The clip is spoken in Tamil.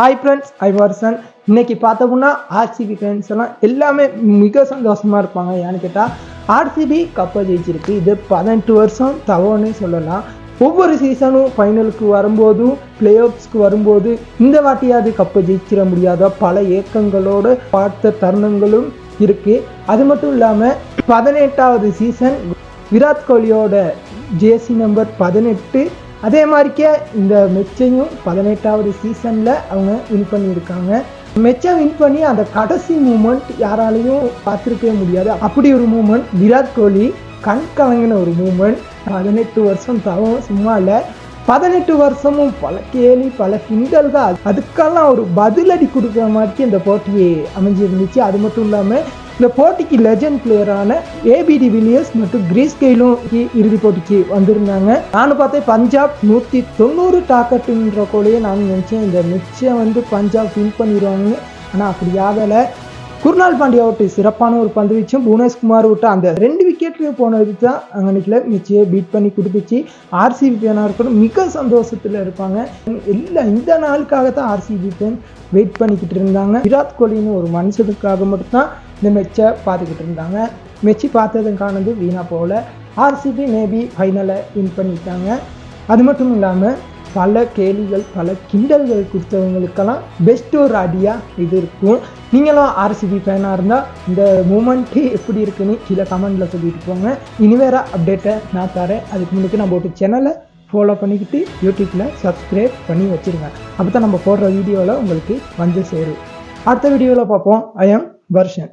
ஹாய் ஃப்ரெண்ட்ஸ் ஐ வர்சன் இன்னைக்கு பார்த்தோம்னா ஆர்சிபி ஃபேன்ஸ் எல்லாம் எல்லாமே மிக சந்தோஷமாக இருப்பாங்க. ஏன்னு கேட்டால் ஆர்சிபி கப்பை ஜெயிச்சிருக்கு. இது பதினெட்டு வருஷம் தவறுன்னு சொல்லலாம். ஒவ்வொரு சீசனும் ஃபைனலுக்கு வரும்போதும் பிளே ஆஃப்ஸ்க்கு வரும்போது இந்த வாட்டியாவது கப்பை ஜெயிச்சிட முடியாத பல ஏக்கங்களோடு பார்த்த தருணங்களும் இருக்குது அது மட்டும் இல்லாமல் பதினெட்டாவது சீசன் விராட் கோலியோட ஜேசி நம்பர் பதினெட்டு அதே மாதிரிக்கே இந்த மெச்சையும் பதினெட்டாவது சீசனில் அவங்க வின் பண்ணியிருக்காங்க. மெச்சை வின் பண்ணி அந்த கடைசி மூமெண்ட் யாராலையும் பார்த்துருக்கவே முடியாது. அப்படி ஒரு மூமெண்ட் விராட் கோலி கண் கலங்கின ஒரு மூமெண்ட் பதினெட்டு வருஷம் தவம் சும்மா இல்லை. பதினெட்டு வருஷமும் பல கேலி பல கிண்டல்கள் அதுக்கெல்லாம் ஒரு பதிலடி கொடுக்குற மாதிரி இந்த போட்டி அமைஞ்சிருந்துச்சு. அது மட்டும் இல்லாமல் இந்த போட்டிக்கு லெஜண்ட் பிளேயரான ஏபிடி வில்லியர்ஸ் மற்றும் கிரீஸ் கெயிலும் இறுதி போட்டிக்கு வந்திருந்தாங்க. நானும் பார்த்தேன் பஞ்சாப் நூற்றி தொண்ணூறு டாக்கெட்டுன்ற கோலையே நான் நினச்சேன். இந்த மிச்சம் வந்து பஞ்சாப் வின் பண்ணிடுவாங்க ஆனால் அப்படி ஆகலை. குருநாள் பாண்டியா விட்டு சிறப்பான ஒரு பந்து வீச்சும் புவனேஷ்குமார் விட்டு அந்த ரெண்டு விக்கெட்டு போனது தான் அங்கனைக்கில் மிச்சியை பீட் பண்ணி கொடுத்துச்சு. ஆர்சிபி ஃபேனாக இருக்கட்டும் மிக சந்தோஷத்தில் இருப்பாங்க. இல்லை இந்த நாளுக்காக தான் ஆர்சிபி ஃபேன் வெயிட் பண்ணிக்கிட்டு இருந்தாங்க. விராட் கோலின்னு ஒரு மனுஷனுக்காக மட்டும்தான் இந்த மெச்சை பார்த்துக்கிட்டு இருந்தாங்க. மெச்சி பார்த்ததுக்கானது வீணாக போகல. ஆர்சிபி மேபி ஃபைனலை வின் பண்ணிட்டாங்க. அது மட்டும் இல்லாமல் பல கேலிகள் பல கிண்டல்கள் கொடுத்தவங்களுக்கெல்லாம் பெஸ்ட் ஒரு அடியாக இது இருக்கும். நீங்களும் ஆர்சிபி ஃபேனாக இருந்தால் இந்த மூமெண்ட்டு எப்படி இருக்குன்னு கீழே கமெண்டில் சொல்லிட்டு போங்க. இனி வேற அப்டேட்டை நான் தரேன். அதுக்கு முன்னுக்கு நம்ம ஒரு சேனலை ஃபாலோ பண்ணிக்கிட்டு யூடியூப்பில் சப்ஸ்கிரைப் பண்ணி வச்சுருங்க. அப்போ தான் நம்ம போடுற வீடியோவில் உங்களுக்கு வந்து சேரும். அடுத்த வீடியோவில் பார்ப்போம். I am வர்ஷன்